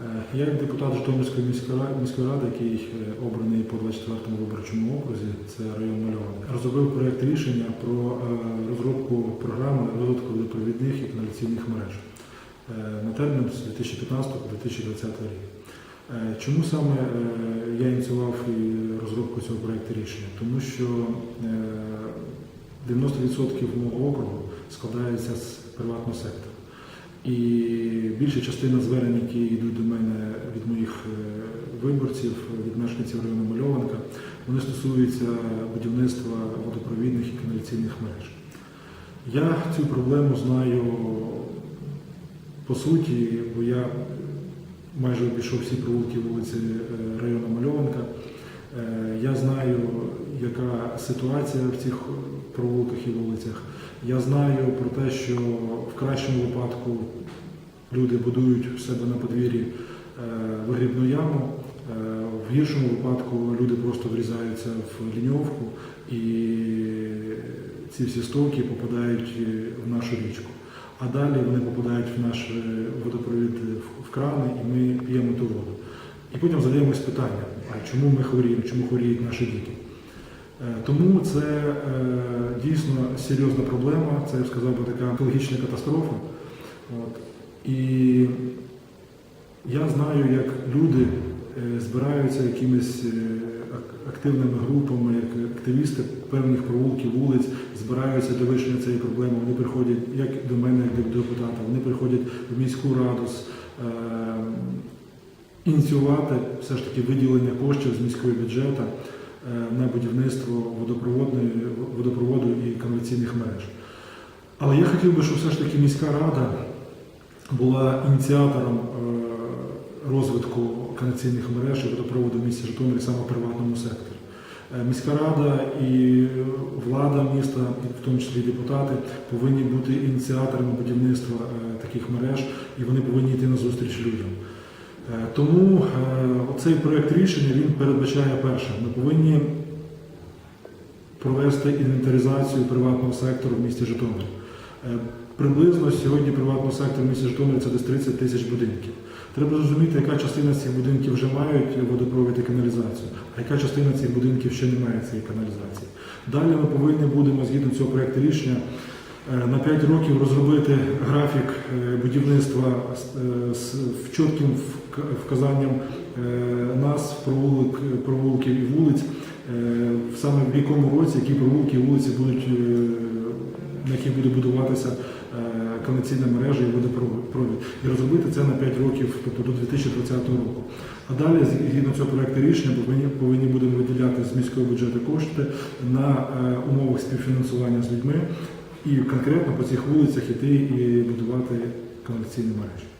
Е, Я як депутат Житомирської міської ради, який е, обраний по 24-му виборчому окрузі, це район Мальований, розробив проєкт рішення про е, розробку програми розвитку водопровідних і каналізаційних мереж на термін з 2015 по 2020 рік. Чому саме я ініціював розробку цього проєкту рішення? Тому що е, 90% мого округу складається з приватного сектору. І більша частина звернень, які йдуть до мене від моїх е, виборців, від мешканців району Мальованка, вони стосуються будівництва водопровідних і каналізаційних мереж. Я цю проблему знаю по суті, бо я майже обійшов всі провулки вулиці е, району Мальованка. Е, яка ситуація в цих провулках і вулицях. Я знаю про те, що в кращому випадку люди будують в себе на подвір'ї е, вигрібну яму, е, в гіршому випадку люди просто врізаються в ліньовку і ці всі стовки попадають е, в нашу річку. А далі вони попадають в наш е, водопровід в- крани і ми п'ємо ту воду. І потім задаємось питанням, а чому ми хворіємо, чому хворіють наші діти? Е, Тому це е, дійсно серйозна проблема, це я б сказав би така екологічна катастрофа. От. І я знаю, як люди е, збираються якимись активними групами, як активісти певних провулків, вулиць, збираються до вирішення цієї проблеми. Вони приходять як до мене, як до депутата, вони приходять в міську раду ініціювати все ж таки виділення коштів з міського бюджету на будівництво водопроводної, водопроводу і каналізаційних мереж. Але я хотів би, щоб все ж таки міська рада була ініціатором е, розвитку каналізаційних мереж і водопроводу в місті Житомирі саме в приватному секторі. Е, Міська рада і влада міста, в тому числі депутати, повинні бути ініціаторами будівництва е, таких мереж, і вони повинні йти на зустріч людям. Е, Тому е, цей проєкт рішення він передбачає перше. Ми повинні провести інвентаризацію приватного сектору в місті Житомир. Е, Приблизно сьогодні приватного сектору в місті Житомир це десь 30 тисяч будинків. Треба зрозуміти, яка частина цих будинків вже мають водопровід і каналізацію, а яка частина цих будинків ще не має цієї каналізації. Далі ми повинні будемо, згідно цього проєкту рішення, на 5 років розробити графік е, будівництва е, з чітким вк- вказанням е, нас, провулок, провулків і вулиць, е, саме в якому році, які провулки і вулиці будуть, е, на яких буде будуватися е, мережа і водопровід. І розробити це на 5 років, тобто до 2020 року. А далі, згідно цього проекту рішення, повинні, повинні будемо виділяти з міського бюджету кошти на е, умовах співфінансування з людьми і конкретно по цих вулицях іти і будувати каналізаційні мережі.